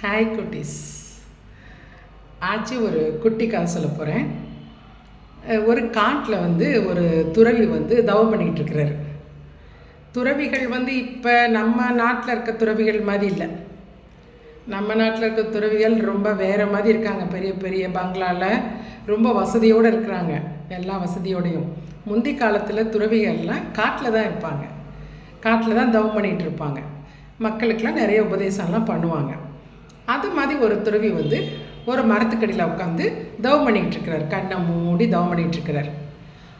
Hi குட்டீஸ். ஆச்சு ஒரு குட்டி கதை சொல்ல போகிறேன் ஒரு காட்டில் வந்து ஒரு துறவி வந்து தவம் பண்ணிக்கிட்டு இருக்கிறாரு. துறவிகள் வந்து இப்போ நம்ம நாட்டில் இருக்க துறவிகள் மாதிரி இல்லை. நம்ம நாட்டில் இருக்க துறவிகள் ரொம்ப வேறு மாதிரி இருக்காங்க. பெரிய பெரிய பங்களாவில் ரொம்ப வசதியோடு இருக்கிறாங்க. எல்லா வசதியோடையும். முந்தி காலத்தில் துறவிகள்லாம் காட்டில் தான் இருப்பாங்க. காட்டில் தான் தவம் பண்ணிகிட்டு இருப்பாங்க. மக்களுக்கெல்லாம் நிறைய உபதேசம்லாம் பண்ணுவாங்க. அது மாதிரி ஒரு துறவி வந்து ஒரு மரத்துக்கடியில் உட்காந்து தவம் பண்ணிக்கிட்டு இருக்கிறார் கண்ணை மூடி தவம் பண்ணிகிட்டு இருக்கிறார்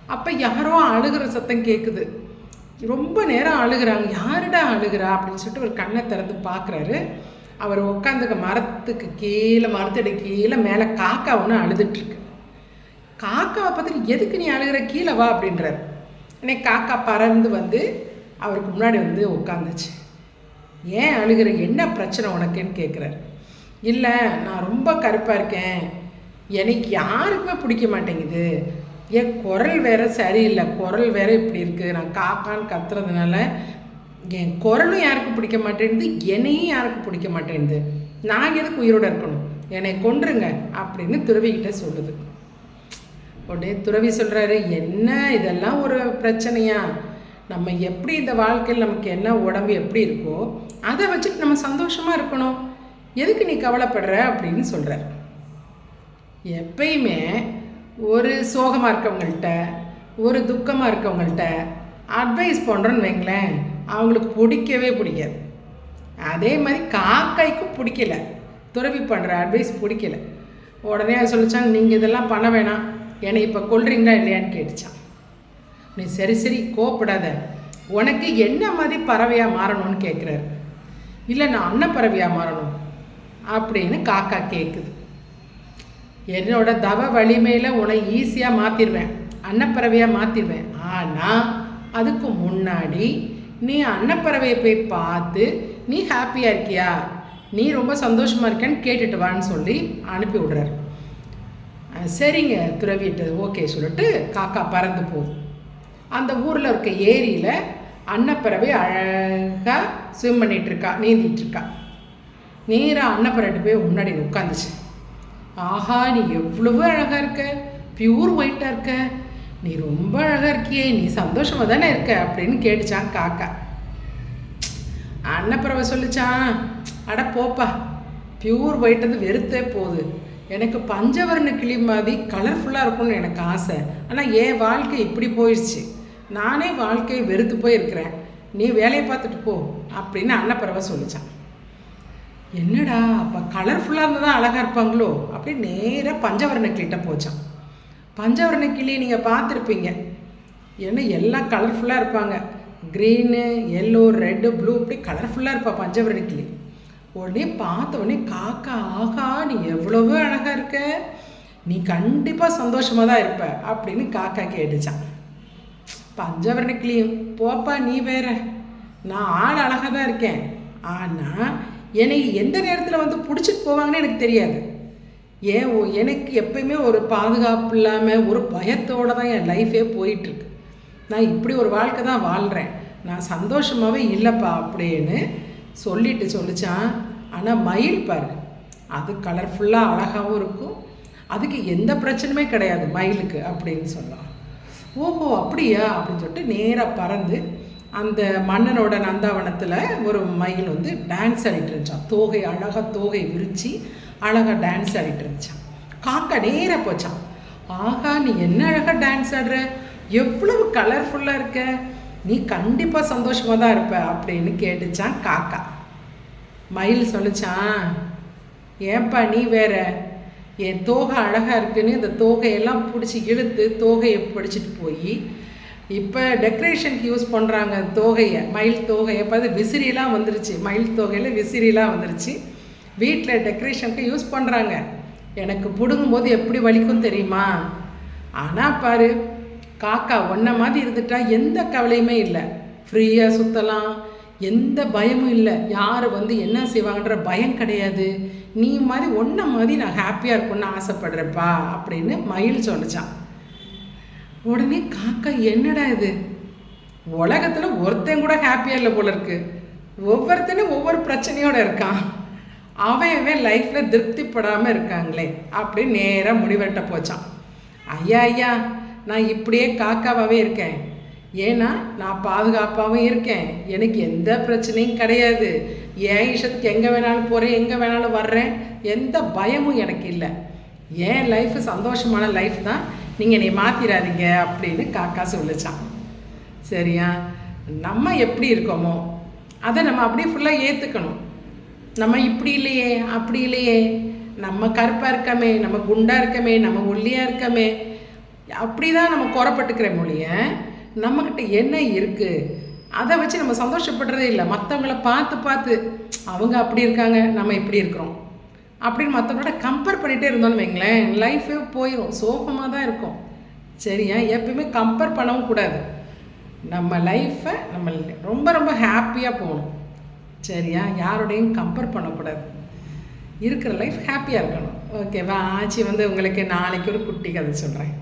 அப்போ யாரோ அழுகிற சத்தம் கேட்குது ரொம்ப நேரம் அழுகிறாங்க. யாருடா அழுகிறா? அப்படின்னு சொல்லிட்டு ஒரு கண்ணை திறந்து பார்க்குறாரு அவர் உட்காந்துக்க மரத்துக்கு கீழே மரத்தடி கீழே மேலே காக்கா ஒன்று அழுதுட்டுருக்கு. காக்காவை பார்த்துட்டு எதுக்கு நீ அழுகிற? கீழே வா அப்படின்றார். உடனே காக்கா பறந்து வந்து அவருக்கு முன்னாடி வந்து உட்காந்துச்சு ஏன் அழுகிற? என்ன பிரச்சனை உனக்குன்னு? கேட்குறாரு இல்லை நான் ரொம்ப கருப்பாக இருக்கேன். எனக்கு யாருக்குமே பிடிக்க மாட்டேங்குது. என் குரல் வேறு சரியில்லை. குரல் வேறு இப்படி இருக்குது நான் காக்கான்னு கத்துறதுனால என் குரலும் யாருக்கும் பிடிக்க மாட்டேங்குது என்னையும் யாருக்கும் பிடிக்க மாட்டேங்குது. நான் எதுக்கு உயிரோடு இருக்கணும்? என்னை கொன்றுங்க அப்படின்னு துறவிக்கிட்ட சொல்லுது. உடனே துறவி சொல்கிறாரு என்ன இதெல்லாம் ஒரு பிரச்சனையா? நம்ம எப்படி இந்த வாழ்க்கையில் நமக்கு என்ன உடம்பு எப்படி இருக்கோ அதை வச்சுட்டு நம்ம சந்தோஷமாக இருக்கணும். எதுக்கு நீ கவலைப்படுற அப்படின்னு சொல்கிறார் எப்பயுமே ஒரு சோகமாக இருக்கவங்கள்ட்ட ஒரு துக்கமாக இருக்கவங்கள்ட்ட அட்வைஸ் பண்ணுறோன்னு வைங்களேன் அவங்களுக்கு பிடிக்கவே பிடிக்காது. அதே மாதிரி காக்காய்க்கும் பிடிக்கல. துறவி பண்ணுற அட்வைஸ் பிடிக்கல. உடனே அது சொல்லிச்சாங்க நீங்கள் இதெல்லாம் பண்ண வேணாம். என்னை இப்போ கொள்றீங்களா இல்லையான்னு கேட்டுச்சான். நீ சரி சரி கோப்படாத உனக்கு என்ன மாதிரி பறவையாக மாறணும்னு கேட்குறாரு இல்லை நான் அன்னப்பறவையாக மாறணும். அப்படின்னு காக்கா கேட்குது என்னோட தவ வலிமையில் உன்னை ஈஸியாக மாற்றிடுவேன் அன்னப்பறவையாக மாற்றிடுவேன் ஆனால் அதுக்கு முன்னாடி நீ அன்னப்பறவையை போய் பார்த்து நீ ஹாப்பியாக இருக்கியா? நீ ரொம்ப சந்தோஷமாக இருக்கேன்னு கேட்டுட்டு வான்னு சொல்லி அனுப்பி விடுறாரு. சரிங்க துறவிட்டு ஓகே சொல்லிட்டு காக்கா பறந்து போகுது. அந்த ஊரில் இருக்க ஏரியில் அன்னப்பறவை அழகாக ஸ்விம் பண்ணிகிட்ருக்கா நீந்திட்டுருக்கா நேராக அன்னப்பரட்டு போய் முன்னாடி உட்காந்துச்சு. ஆஹா நீ எவ்வளவு அழகாக இருக்க. பியூர் ஒயிட்டாக இருக்க. நீ ரொம்ப அழகாக இருக்கியே. நீ சந்தோஷமாக தானே இருக்க அப்படின்னு கேட்டுச்சான் காக்கா. அன்னப்பறவை சொல்லிச்சான் அட போப்பா பியூர் ஒயிட் வந்து வெறுத்தே போகுது. எனக்கு பஞ்சவர்ண கிளி மாதிரி கலர்ஃபுல்லாக இருக்கும்னு எனக்கு ஆசை. ஆனால் என் வாழ்க்கை இப்படி போயிடுச்சு. நானே வாழ்க்கையை வெறுத்து போயிருக்கிறேன். நீ வேலையை பார்த்துட்டு போ அப்படின்னு அன்னப்பறவை சொல்லிச்சான். என்னடா அப்போ கலர்ஃபுல்லாக இருந்தால் தான் அழகாக இருப்பாங்களோ? அப்படி நேராக பஞ்சவர்ண கிளிட்ட போச்சான். பஞ்சவர்ண கிளியை நீங்கள் பார்த்துருப்பீங்க. ஏன்னா எல்லாம் கலர்ஃபுல்லாக இருப்பாங்க. க்ரீனு எல்லோ ரெட்டு ப்ளூ இப்படி கலர்ஃபுல்லாக இருப்பா பஞ்சவர்ண கிளி உடனே பார்த்த உடனே காக்கா ஆகா நீ எவ்வளவோ அழகாக இருக்க? நீ கண்டிப்பாக சந்தோஷமாக தான் இருப்ப. அப்படின்னு காக்கா கேட்டுச்சான். பஞ்சவர்ண கிளியும் போப்பா நீ வேற. நான் ஆள் அழகாக தான் இருக்கேன். ஆனால் என்னை எந்த நேரத்தில் வந்து பிடிச்சிட்டு போவாங்கன்னு எனக்கு தெரியாது. ஏன் எனக்கு எப்பயுமே ஒரு பாதுகாப்பு இல்லாமல் ஒரு பயத்தோடு தான் என் லைஃபே போயிட்டுருக்கு. நான் இப்படி ஒரு வாழ்க்கை தான் வாழ்கிறேன் நான் சந்தோஷமாகவே இல்லைப்பா அப்படின்னு சொல்லிட்டு சொல்லிச்சான். ஆனால் மயில் பாரு அது கலர்ஃபுல்லாக அழகாகவும் இருக்கும். அதுக்கு எந்த பிரச்சனையுமே கிடையாது மயிலுக்கு அப்படின்னு சொல்லலாம் ஓஹோ அப்படியா? அப்படின்னு சொல்லிட்டு நேராக பறந்து அந்த மன்னனோட நந்தாவனத்தில் ஒரு மயில் வந்து டான்ஸ் ஆடிட்டு இருந்துச்சான் தோகை அழகாக தோகை விரித்து அழகாக டான்ஸ் ஆடிட்டு இருந்துச்சான் காக்கா நேராக போச்சான் ஆகா நீ என்ன அழகாக டான்ஸ் ஆடுற? எவ்வளவு கலர்ஃபுல்லாக இருக்க? நீ கண்டிப்பாக சந்தோஷமாக தான் இருப்ப அப்படின்னு கேட்டுச்சான் காக்கா. மயில் சொல்லிச்சான் ஏன்பா நீ வேற? என் தோகை அழகாக இருக்குன்னு இந்த தோகையெல்லாம் பிடிச்சி இழுத்து தோகையை பிடிச்சிட்டு போய் இப்போ டெக்கரேஷனுக்கு யூஸ் பண்ணுறாங்க தோகையை மயில் தோகையை. பார்த்து விசிறிலாம் வந்துருச்சு. மயில் தோகையில் விசிறிலாம் வந்துருச்சு. வீட்டில் டெக்கரேஷனுக்கு யூஸ் பண்ணுறாங்க எனக்கு பிடுங்கும் போது எப்படி வலிக்கும் தெரியுமா? ஆனால் பாரு காக்கா ஒன்றை மாதிரி இருந்துட்டா எந்த கவலையுமே இல்லை. ஃப்ரீயாக சுற்றலாம் எந்த பயமும் இல்லை. யார் வந்து என்ன செய்வாங்கன்ற பயம் கிடையாது. நீ மாதிரி ஒன்றை மாதிரி நான் ஹாப்பியாக இருக்கும்னு ஆசைப்படுறப்பா அப்படின்னு மயில் சொல்லிச்சான் உடனே காக்கா என்னடா இது? உலகத்தில் ஒருத்தன் கூட ஹாப்பியாக இல்லை போல இருக்கு. ஒவ்வொருத்தனும் ஒவ்வொரு பிரச்சனையோடு இருக்கான். அவன் லைஃப்பில் திருப்திப்படாமல் இருக்காங்களே அப்படின்னு நேராக முடிவெட்ட போச்சான். ஐயா ஐயா நான் இப்படியே காக்காவாகவே இருக்கேன். ஏன்னா நான் பாதுகாப்பாகவும் இருக்கேன். எனக்கு எந்த பிரச்சனையும் கிடையாது. என் இஷ்டத்துக்கு எங்கே வேணாலும் போகிறேன் எங்கே வேணாலும் வர்றேன்? எந்த பயமும் எனக்கு இல்லை. என் லைஃப் சந்தோஷமான லைஃப் தான்? நீங்கள் என்னை மாற்றிடாதீங்க அப்படின்னு காக்கா சொல்லிச்சான். சரியா? நம்ம எப்படி இருக்கோமோ அதை நம்ம அப்படியே ஃபுல்லாக ஏற்றுக்கணும் நம்ம இப்படி இல்லையே அப்படி இல்லையே. நம்ம கருப்பாக இருக்கமே நம்ம குண்டாக இருக்கமே நம்ம ஒல்லியாக இருக்கமே. அப்படி தான் நம்ம குறப்பட்டுக்கிற மொழிய நம்மக்கிட்ட என்ன இருக்குது அதை வச்சு நம்ம சந்தோஷப்படுறதே இல்லை. மற்றவங்கள பார்த்து பார்த்து அவங்க அப்படி இருக்காங்க நம்ம இப்படி இருக்கிறோம். அப்படின்னு மற்றவங்களோட கம்பேர் பண்ணிகிட்டே இருந்தோம்னு வைங்களேன் லைஃபே போயிடும் சோகமாக தான் இருக்கும். சரியா எப்பயுமே கம்பேர் பண்ணவும் கூடாது. நம்ம லைஃப்பை நம்ம ரொம்ப ரொம்ப ஹாப்பியாக போகணும். சரியா யாரோடையும் கம்பேர் பண்ணக்கூடாது. இருக்கிற லைஃப் ஹாப்பியாக இருக்கணும். ஓகேவா ஆச்சி வந்து உங்களுக்கு நாளைக்கு ஒரு குட்டி கதை சொல்கிறேன்